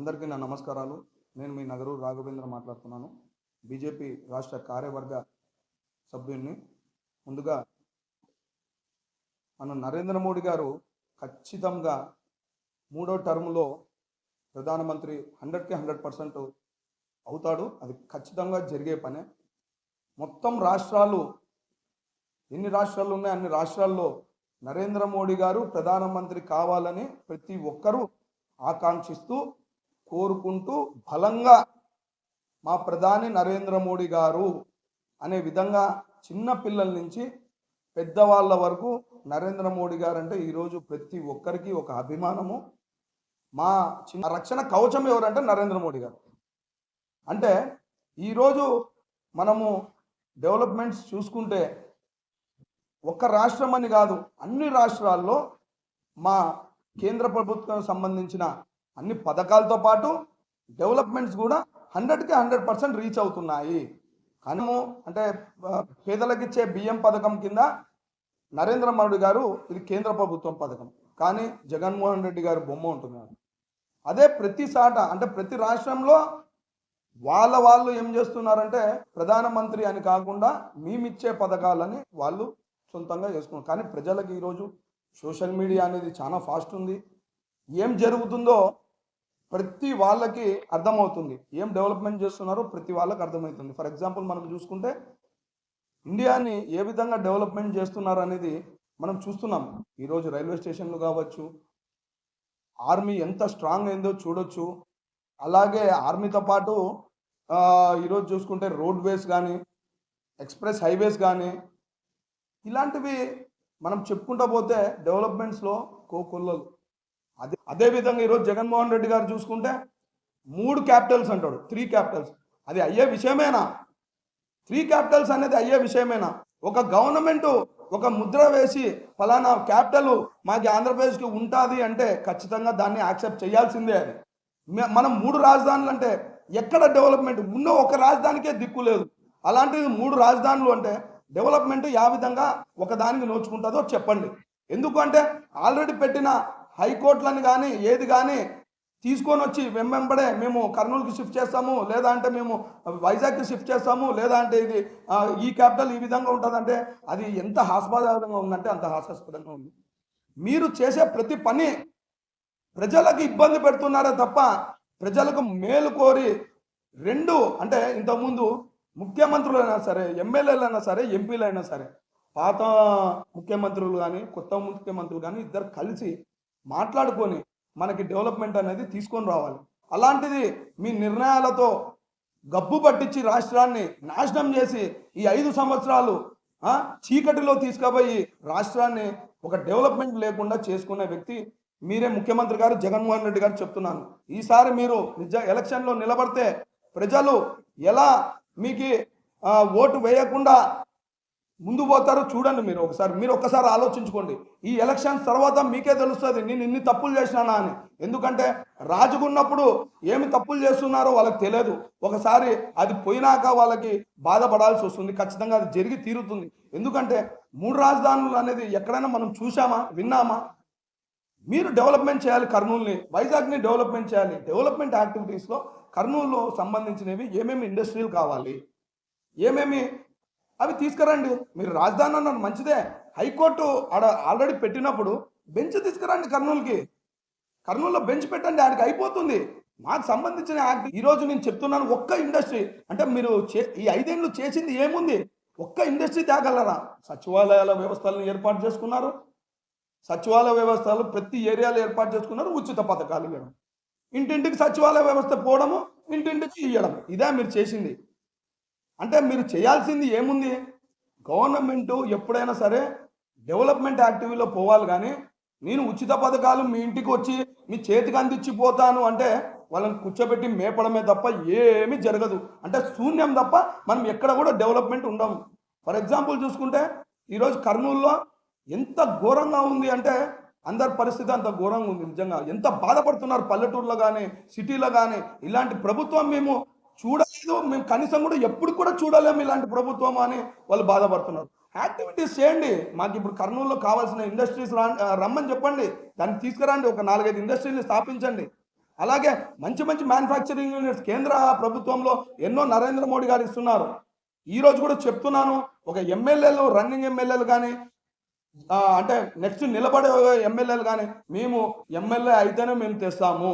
అందరికీ నా నమస్కారాలు. నేను మీ నగరు రాఘవేంద్ర మాట్లాడుతున్నాను. బీజేపీ రాష్ట్ర కార్యవర్గ సభ్యుడిని ముందుగా మన నరేంద్ర మోడీ గారు ఖచ్చితంగా మూడో టర్మ్లో ప్రధానమంత్రి హండ్రెడ్కి హండ్రెడ్ పర్సెంట్ అవుతాడు. అది ఖచ్చితంగా జరిగే పనే. మొత్తం రాష్ట్రాలు ఎన్ని రాష్ట్రాలు ఉన్నాయి? అన్ని రాష్ట్రాల్లో నరేంద్ర మోడీ గారు ప్రధానమంత్రి కావాలని ప్రతి ఒక్కరూ ఆకాంక్షిస్తూ కోరుకుంటూ బలంగా మా ప్రధాని నరేంద్ర మోడీ గారు అనే విధంగా చిన్న పిల్లల నుంచి పెద్దవాళ్ళ వరకు నరేంద్ర మోడీ గారు అంటే ఈరోజు ప్రతి ఒక్కరికి ఒక అభిమానము. మా చిన్న రక్షణ కవచం ఎవరంటే నరేంద్ర మోడీ గారు. అంటే ఈరోజు మనము డెవలప్మెంట్స్ చూసుకుంటే ఒక్క రాష్ట్రం అని కాదు అన్ని రాష్ట్రాల్లో మా కేంద్ర ప్రభుత్వం సంబంధించిన అన్ని పథకాలతో పాటు డెవలప్మెంట్స్ కూడా హండ్రెడ్కి హండ్రెడ్ పర్సెంట్ రీచ్ అవుతున్నాయి. కనుము అంటే పేదలకు ఇచ్చే బియ్యం పథకం కింద నరేంద్ర మోడీ గారు ఇది కేంద్ర ప్రభుత్వం పథకం. కానీ జగన్మోహన్ రెడ్డి గారు బొమ్మ ఉంటున్నారు. అదే ప్రతి సాట అంటే ప్రతి రాష్ట్రంలో వాళ్ళ వాళ్ళు ఏం చేస్తున్నారంటే ప్రధానమంత్రి అని కాకుండా మేమిచ్చే పథకాలని వాళ్ళు సొంతంగా చేసుకున్నారు. కానీ ప్రజలకు ఈరోజు సోషల్ మీడియా అనేది చాలా ఫాస్ట్ ఉంది. ఏం జరుగుతుందో ప్రతి వాళ్ళకి అర్థమవుతుంది. ఏం డెవలప్మెంట్ చేస్తున్నారో ప్రతి వాళ్ళకి అర్థమవుతుంది. ఫర్ ఎగ్జాంపుల్ మనం చూసుకుంటే ఇండియాని ఏ విధంగా డెవలప్మెంట్ చేస్తున్నారు అనేది మనం చూస్తున్నాం. ఈరోజు రైల్వే స్టేషన్లు కావచ్చు ఆర్మీ ఎంత స్ట్రాంగ్ అయిందో చూడొచ్చు. అలాగే ఆర్మీతో పాటు ఈరోజు చూసుకుంటే రోడ్వేస్ కానీ ఎక్స్ప్రెస్ హైవేస్ కానీ ఇలాంటివి మనం చెప్పుకుంటా పోతే డెవలప్మెంట్స్లో కోకొల్లలు. అదే అదేవిధంగా ఈరోజు జగన్మోహన్ రెడ్డి గారు చూసుకుంటే మూడు క్యాపిటల్స్ అంటాడు త్రీ క్యాపిటల్స్. అది అయ్యే విషయమేనా? త్రీ క్యాపిటల్స్ అనేది అయ్యే విషయమేనా? ఒక గవర్నమెంట్ ఒక ముద్ర వేసి ఫలానా క్యాపిటల్ మాకు ఆంధ్రప్రదేశ్కి ఉంటుంది అంటే ఖచ్చితంగా దాన్ని యాక్సెప్ట్ చేయాల్సిందే అది. మనం మూడు రాజధానులు అంటే ఎక్కడ డెవలప్మెంట్? ఉన్న ఒక రాజధానికే దిక్కు లేదు. అలాంటిది మూడు రాజధానులు అంటే డెవలప్మెంట్ యా విధంగా ఒకదానికి నోచుకుంటుందో చెప్పండి. ఎందుకంటే ఆల్రెడీ పెట్టిన హైకోర్టులను కానీ ఏది కానీ తీసుకొని వచ్చి వెంబడే మేము కర్నూలుకి షిఫ్ట్ చేస్తాము లేదా అంటే మేము వైజాగ్కి షిఫ్ట్ చేస్తాము లేదా అంటే ఇది ఈ క్యాపిటల్ ఈ విధంగా ఉంటుందంటే అది ఎంత హాస్యాస్పదంగా ఉందంటే అంత హాస్యాస్పదంగా ఉంది. మీరు చేసే ప్రతి పని ప్రజలకు ఇబ్బంది పెడుతున్నారే తప్ప ప్రజలకు మేలు కోరి రెండు అంటే ఇంతకుముందు ముఖ్యమంత్రులైనా సరే ఎమ్మెల్యేలైనా సరే ఎంపీలైనా సరే పాత ముఖ్యమంత్రులు కానీ కొత్త ముఖ్యమంత్రులు కానీ ఇద్దరు కలిసి మాట్లాడుకొని మనకి డెవలప్మెంట్ అనేది తీసుకొని రావాలి. అలాంటిది మీ నిర్ణయాలతో గబ్బు పట్టించి రాష్ట్రాన్ని నాశనం చేసి ఈ ఐదు సంవత్సరాలు చీకటిలో తీసుకుపోయి రాష్ట్రాన్ని ఒక డెవలప్మెంట్ లేకుండా చేసుకునే వ్యక్తి మీరే ముఖ్యమంత్రి గారు జగన్మోహన్ రెడ్డి గారు చెప్తున్నాను. ఈసారి మీరు నిజ ఎలక్షన్లో నిలబడితే ప్రజలు ఎలా మీకు ఓటు వేయకుండా ముందు పోతారో చూడండి మీరు ఒకసారి మీరు ఒక్కసారి ఆలోచించుకోండి. ఈ ఎలక్షన్ తర్వాత మీకే తెలుస్తుంది నేను ఇన్ని తప్పులు చేసినానా అని. ఎందుకంటే రాజుకున్నప్పుడు ఏమి తప్పులు చేస్తున్నారో వాళ్ళకి తెలియదు. ఒకసారి అది పోయినాక వాళ్ళకి బాధపడాల్సి వస్తుంది ఖచ్చితంగా అది జరిగి తీరుతుంది. ఎందుకంటే మూడు రాజధానులు అనేది ఎక్కడైనా మనం చూసామా విన్నామా? మీరు డెవలప్మెంట్ చేయాలి కర్నూలుని వైజాగ్ని డెవలప్మెంట్ చేయాలి. డెవలప్మెంట్ యాక్టివిటీస్లో కర్నూలులో సంబంధించినవి ఏమేమి ఇండస్ట్రీలు కావాలి ఏమేమి అవి తీసుకురండి. మీరు రాజధాని అన్నారు మంచిదే. హైకోర్టు ఆడ ఆల్రెడీ పెట్టినప్పుడు బెంచ్ తీసుకురండి కర్నూలుకి. కర్నూలులో బెంచ్ పెట్టండి ఆడికి అయిపోతుంది. మాకు సంబంధించిన యాక్ట్ ఈరోజు నేను చెప్తున్నాను ఒక్క ఇండస్ట్రీ. అంటే మీరు చే ఈ ఐదేళ్ళు చేసింది ఏముంది? ఒక్క ఇండస్ట్రీ తేగలరా? సచివాలయాల వ్యవస్థలను ఏర్పాటు చేసుకున్నారు. సచివాలయ వ్యవస్థలు ప్రతి ఏరియాలో ఏర్పాటు చేసుకున్నారు ఉచిత పథకాలు ఇవ్వడం. ఇంటింటికి సచివాలయ వ్యవస్థ పోవడము ఇంటింటికి ఇవ్వడం. ఇదే మీరు చేసింది. అంటే మీరు చేయాల్సింది ఏముంది? గవర్నమెంట్ ఎప్పుడైనా సరే డెవలప్మెంట్ యాక్టివిటీలో పోవాలి కానీ నేను ఉచిత పథకాలు మీ ఇంటికి వచ్చి మీ చేతికి అందించిపోతాను అంటే వాళ్ళని కూర్చోబెట్టి మేపడమే తప్ప ఏమీ జరగదు. అంటే శూన్యం తప్ప మనం ఎక్కడ కూడా డెవలప్మెంట్ ఉండము. ఫర్ ఎగ్జాంపుల్ చూసుకుంటే ఈరోజు కర్నూలులో ఎంత ఘోరంగా ఉంది అంటే అందరి పరిస్థితి అంత ఘోరంగా ఉంది నిజంగా. ఎంత బాధపడుతున్నారు పల్లెటూరులో కానీ సిటీలో కానీ. ఇలాంటి ప్రభుత్వం మేము చూడలేదు మేము కనీసం కూడా ఎప్పుడు కూడా చూడలేము ఇలాంటి ప్రభుత్వం అని వాళ్ళు బాధపడుతున్నారు. యాక్టివిటీస్ చేయండి. మాకు ఇప్పుడు కర్నూలులో కావాల్సిన ఇండస్ట్రీస్ రా రమ్మని చెప్పండి. దాన్ని తీసుకురండి. ఒక నాలుగైదు ఇండస్ట్రీని స్థాపించండి. అలాగే మంచి మంచి మ్యానుఫ్యాక్చరింగ్ యూనిట్స్ కేంద్ర ప్రభుత్వంలో ఎన్నో నరేంద్ర మోడీ గారు ఇస్తున్నారు. ఈ రోజు కూడా చెప్తున్నాను ఒక ఎమ్మెల్యేలు రన్నింగ్ ఎమ్మెల్యేలు కానీ అంటే నెక్స్ట్ నిలబడే ఎమ్మెల్యేలు కానీ మేము ఎమ్మెల్యే అయితేనే మేము తెస్తాము.